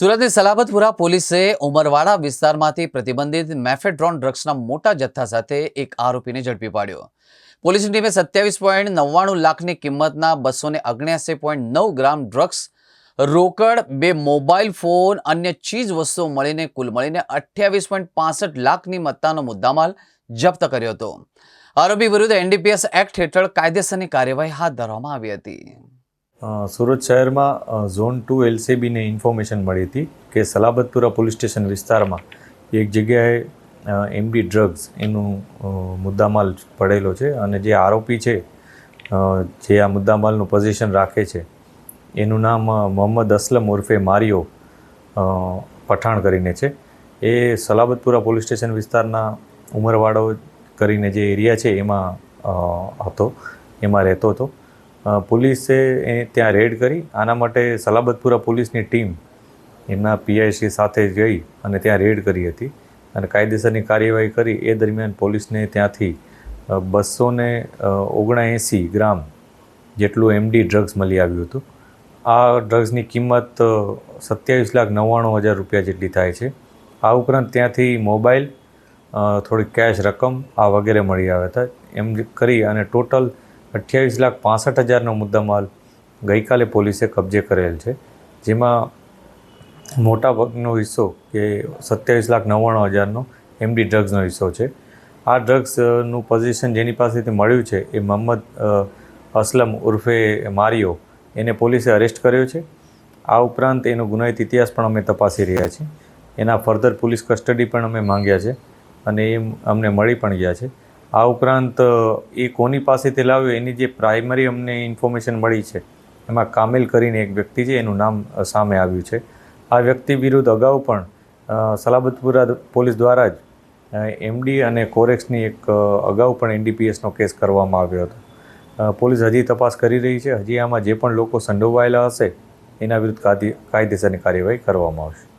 સુરતની સલાબતપુરા પોલીસે ઉમરવાડા વિસ્તારમાંથી પ્રતિબંધિત મેફેડ્રોન ડ્રગ્સના મોટા જથ્થા સાથે એક આરોપીને ઝડપી પાડ્યો. પોલીસની ટીમે સત્યાવીસ પોઈન્ટ નવ્વાણું લાખની કિંમતના બસો ને પોઈન્ટ નવ ગ્રામ ડ્રગ્સ, રોકડ, બે મોબાઈલ ફોન, અન્ય ચીજ વસ્તુઓ મળીને કુલ મળીને અઠ્યાવીસ પોઈન્ટ પાસઠ લાખની મત્તાનો મુદ્દામાલ જપ્ત કર્યો હતો. આરોપી વિરુદ્ધ એનડીપીએસ એક્ટ હેઠળ કાયદેસરની કાર્યવાહી હાથ ધરવામાં આવી હતી. સુરત શહેરમાં ઝોન ટુ એલસીબીને ઇન્ફોર્મેશન મળી હતી કે સલાબતપુરા પોલીસ સ્ટેશન વિસ્તારમાં એક જગ્યાએ એમડી ડ્રગ્સ એનું મુદ્દામાલ પડેલો છે અને જે આરોપી છે જે આ મુદ્દામાલનું પોઝિશન રાખે છે, એનું નામ મોહમ્મદ અસલમ ઉર્ફે મારિયો પઠાણ કરીને છે. એ સલાબતપુરા પોલીસ સ્ટેશન વિસ્તારના ઉમરવાડો કરીને જે એરિયા છે એમાં હતો, એમાં રહેતો હતો. પોલીસે એ ત્યાં રેડ કરી. આના માટે સલાબતપુરા પોલીસની ટીમ એમના પીઆઈસી સાથે જઈ અને ત્યાં રેડ કરી હતી અને કાયદેસરની કાર્યવાહી કરી. એ દરમિયાન પોલીસને ત્યાંથી બસો ને ઓગણએંસી ગ્રામ જેટલું એમડી ડ્રગ્સ મળી આવ્યું હતું. આ ડ્રગ્સની કિંમત સત્યાવીસ લાખ નવ્વાણું હજાર રૂપિયા જેટલી થાય છે. આ ઉપરાંત ત્યાંથી મોબાઈલ થોડી કેશ રકમ આ વગેરે મળી આવ્યા હતા. એમ કરી અને ટોટલ અઠ્યાવીસ લાખ પાસઠ હજારનો મુદ્દામાલ ગઈકાલે પોલીસે કબજે કરેલ છે. જેમાં મોટા ભાગનો હિસ્સો કે સત્યાવીસ લાખ નવ્વાણું હજારનો એમડી ડ્રગ્સનો હિસ્સો છે. આ ડ્રગ્સનું પોઝિશન જેની પાસેથી મળ્યું છે એ મોહમ્મદ અસલમ ઉર્ફે મારિયો એને પોલીસે અરેસ્ટ કર્યો છે. આ ઉપરાંત એનો ગુનાહિત ઇતિહાસ પણ અમે તપાસી રહ્યા છીએ. એના ફર્ધર પોલીસ કસ્ટડી પણ અમે માંગ્યા છે અને એ અમને મળી પણ ગયા છે. આ ઉપરાંત એ કોની પાસેથી લાવ્યો, એની જે પ્રાઇમરી અમને ઇન્ફોર્મેશન મળી છે, એમાં કામિલ કરીને એક વ્યક્તિ છે, એનું નામ સામે આવ્યું છે. આ વ્યક્તિ વિરુદ્ધ અગાઉ પણ સલાબતપુરા પોલીસ દ્વારા જ એમડી અને કોરેક્સની એક અગાઉ પણ એનડીપીએસનો કેસ કરવામાં આવ્યો હતો. પોલીસ હજી તપાસ કરી રહી છે. હજી આમાં જે પણ લોકો સંડોવાયેલા હશે, એના વિરુદ્ધ કાયદેસરની કાર્યવાહી કરવામાં આવશે.